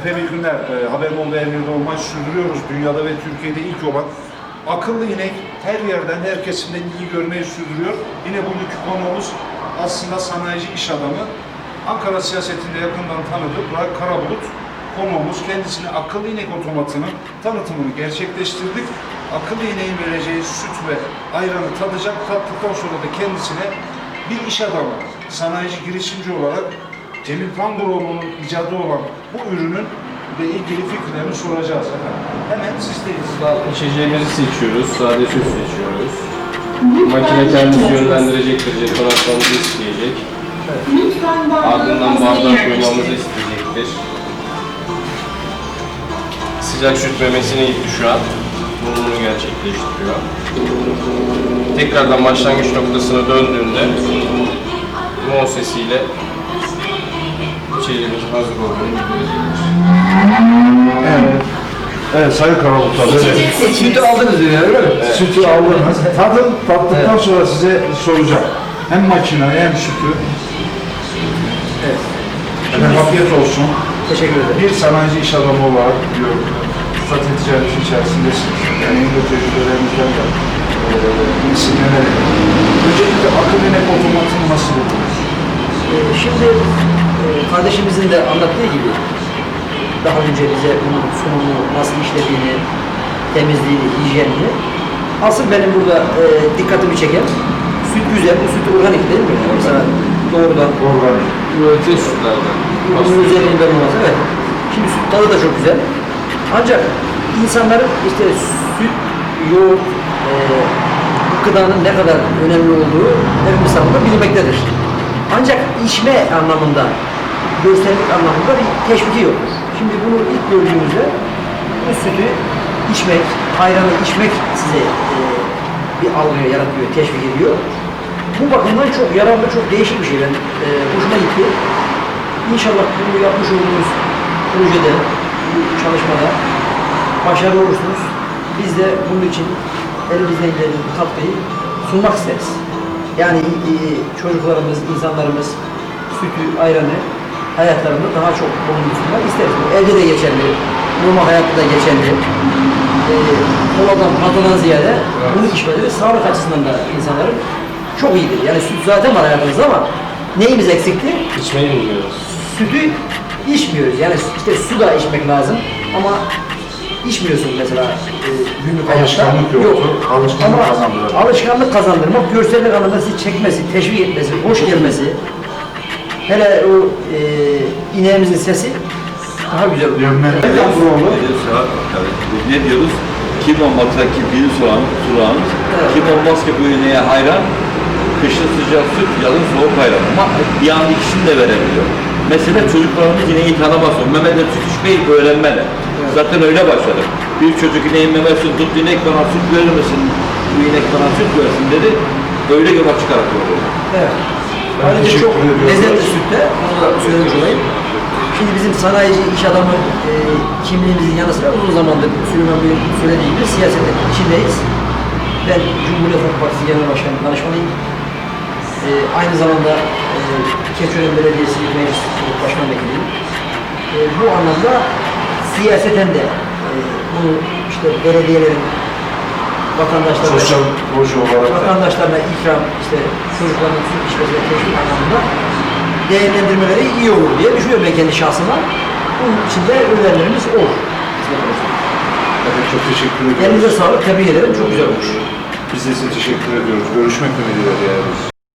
günler. E, Haberimolda Emir'de olmayı sürdürüyoruz. Dünyada ve Türkiye'de ilk olan akıllı inek her yerden, her kesimden iyi görmeyi sürdürüyor. Yine bugünkü konuğumuz aslında sanayici iş adamı. Ankara siyasetinde yakından tanıdığı Burak Karabulut konuğumuz. Kendisine akıllı inek otomatının tanıtımını gerçekleştirdik. Akıllı ineğin vereceği süt ve ayranı tadacak. Tattıktan sonra da kendisine bir iş adamı, sanayici girişimci olarak Cemil Panguroğlu'nun icadı olan bu ürünün ile ilgili fikirlerini soracağız efendim. Hemen sizdeyiz. İçeceğimizi seçiyoruz, sade süt seçiyoruz. Makine kendisi yönlendirecektir, jetonatlarımızı isteyecek. Lütfen Ardından bardağa koymamızı isteyecektir. Sıcak süt memesine gitti şu an. Durumunu gerçekleştiriyor. Tekrardan başlangıç noktasına döndüğünde mon sesiyle içeceğimiz hazır olduğunu. Evet. Evet Sayın Karabulut abi. Evet. Sütü aldınız yani, öyle mi? Sütü aldınız. Tadın, tattıktan sonra size soracağım. Hem makinayı hem sütü. Evet. Efendim afiyet olsun. Teşekkür ederim. Bir sanayici iş adamı olarak diyor, Fırsat ticareti içerisindesiniz. Yani en büyük tecrübelerimizden de e, isimlenerek. Öncelikle akıllı inek otomatını nasıl buldunuz? Ee, Şimdi e, kardeşimizin de anlattığı gibi daha önce bize bunun sunumunu nasıl işlediğini, temizliğini, hijyenini asıl benim burada e, dikkatimi çeken süt güzel, bu süt organik değil mi? Mesela doğrudan Organik. Üretim sütlerden. Bunun özelliğinden olmaz. Evet. Şimdi süt tadı da çok güzel. Ancak insanların işte süt, yoğurt, e, bu gıdanın ne kadar önemli olduğu hepimiz tarafından bilinmektedir. Ancak içme anlamında, görsellik anlamında bir teşviki yok. Şimdi bunu ilk gördüğümüzde bu sütü içmek, ayranı içmek size e, bir algı yaratıyor, teşvik ediyor. Bu bakımdan çok yararlı, çok değişik bir şey. Ben, e, hoşuma gitti. İnşallah bunu yapmış olduğumuz projede, bu çalışmada başarılı olursunuz. Biz de bunun için elimizden gelen katkıyı sunmak isteriz. Yani e, çocuklarımız, insanlarımız sütü, ayranı hayatlarında daha çok bulundursunlar isteriz. Evde de geçerli, normal hayatta da geçerli. E, koladan, tatlıdan ziyade bunu içmeleri sağlık açısından da insanların çok iyidir. Yani süt zaten var hayatımızda ama neyimiz eksikti? İçmeyi bilmiyoruz. sütü içmiyoruz. Yani işte su da içmek lazım ama içmiyorsun mesela e, günlük hayatta. Alışkanlık yoktu. Alışkanlık Ama kazandırır. Alışkanlık kazandırmak, görsellik anlamda sizi çekmesi, teşvik etmesi, hoş gelmesi. Hele o e, ineğimizin sesi daha güzel oluyor. Biz ne diyoruz? Kim olmazsa ki bir soğan, durağımız, Evet. kim olmaz ki bu ineğe hayran, kışın sıcak süt, yazın soğuk ayran. Ama bir an ikisini de verebiliyor. Mesela çocuklarımız ineği tanımaz. O memede süt içmeyi öğrenmeli. Zaten öyle başladı. Bir çocuk ineğin memesini tut, inek bana süt verir misin? Bu inek bana süt versin dedi. Öyle yola çıkarak oldu. Evet. Ayrıca çok lezzetli sütte, onu da söylemiş olayım. Şimdi bizim sanayici iş adamı e, kimliğimizin yanı sıra uzun zamandır Süleyman Bey'in söylediği gibi siyasetin içindeyiz. Ben Cumhuriyet Halk Partisi Genel Başkanı danışmanıyım. E, aynı zamanda e, Keçiören Belediyesi Meclis Başkan Vekiliyim. E, bu anlamda siyaseten de e, bunu işte belediyelerin vatandaşlarına Sosyal proje olarak da. vatandaşlarına ikram, işte çocukların süt içmesi ve teşvik anlamında değerlendirmeleri iyi olur diye düşünüyorum ben kendi şahsıma. Bunun için de önerilerimiz olur. Evet, çok teşekkür ediyoruz. Elinize sağlık, tebrik ederim. Çok güzel olmuş. Biz de size teşekkür ediyoruz. Görüşmek ümidiyle diyoruz.